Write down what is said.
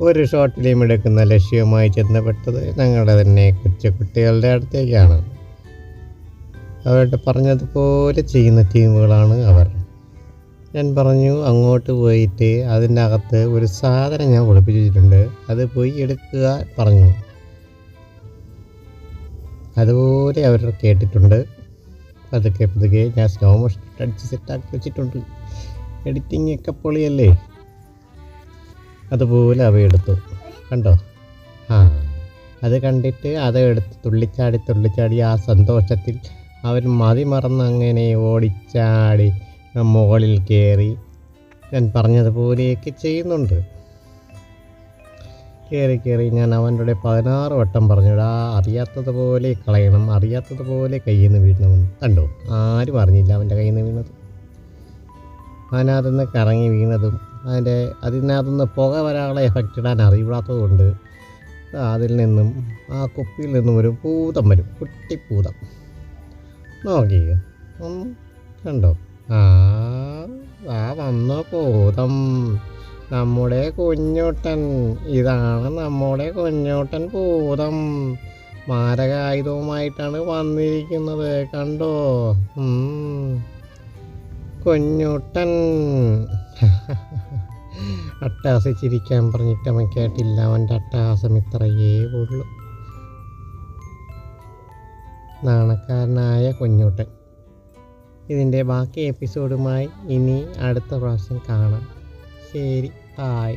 ഒരു short film എടുക്കുന്ന ലക്ഷ്യവുമായി ചെന്നപ്പെട്ടത് ഞങ്ങളുടെ തന്നെ കൊച്ചുകുട്ടികളുടെ അടുത്തേക്കാണ്. അവരുടെ പറഞ്ഞതുപോലെ ചെയ്യുന്ന ടീമുകളാണ് അവർ. ഞാൻ പറഞ്ഞു അങ്ങോട്ട് പോയിട്ട് അതിന്റെ അകത്ത് ഒരു സാധനം ഞാൻ ഒളിപ്പിച്ചിട്ടുണ്ട് അത് പോയി എടുക്കുക പറഞ്ഞു. അതുപോലെ അവർ കേട്ടിട്ടുണ്ട്. പതുക്കെ പതുക്കെ ഞാൻ സ്ലോ മോഷൻ അടിച്ച് സെറ്റാക്കി വെച്ചിട്ടുണ്ട്. എഡിറ്റിംഗ് ഒക്കെ പൊളിയല്ലേ? അതുപോലെ അവയെടുത്തു കണ്ടോ? ആ അത് കണ്ടിട്ട് അത് എടുത്ത് തുള്ളിച്ചാടി തുള്ളിച്ചാടി ആ സന്തോഷത്തിൽ അവർ മതി മറന്ന് അങ്ങനെ ഓടിച്ചാടി മുകളിൽ കയറി. ഞാൻ പറഞ്ഞതുപോലെയൊക്കെ ചെയ്യുന്നുണ്ട്. കയറി കയറി ഞാൻ അവന്റെ പതിനാറ് വട്ടം പറഞ്ഞു ആ അറിയാത്തതുപോലെ കളയണം അറിയാത്തതുപോലെ കയ്യിൽ നിന്ന് വീഴണമെന്ന് കണ്ടോ? ആരും അറിഞ്ഞില്ല അവന്റെ കയ്യിൽ നിന്ന് വീണത്. അതിനകത്തുനിന്ന് കറങ്ങി വീണതും അതിന്റെ അതിനകത്തുനിന്ന് പുക വരാനുള്ള എഫക്റ്റ് ഇടാൻ അറിയില്ലാത്തതുകൊണ്ട് അതിൽ നിന്നും ആ കുപ്പിയിൽ നിന്നും ഒരു പൂതം വരും. കുട്ടിപ്പൂതം നോക്കി. കണ്ടോ? ആ ആ വന്ന പൂതം നമ്മുടെ കുഞ്ഞോട്ടൻ. ഇതാണ് നമ്മുടെ കുഞ്ഞോട്ടൻ പൂതം മാരകായുധവുമായിട്ടാണ് വന്നിരിക്കുന്നത്. കണ്ടോ. കുഞ്ഞോട്ടൻ. അട്ടാസിച്ചിരിക്കാൻ പറഞ്ഞിട്ട് അവൻ കേട്ടില്ല. അവന്റെ അട്ടാസം ഇത്രയേ ഉള്ളൂ. നാണക്കാരനായ കുഞ്ഞൂട്ടൻ. ഇതിന്റെ ബാക്കി എപ്പിസോഡുമായി ഇനി അടുത്ത പ്രാവശ്യം കാണാം. ശരി ബായ്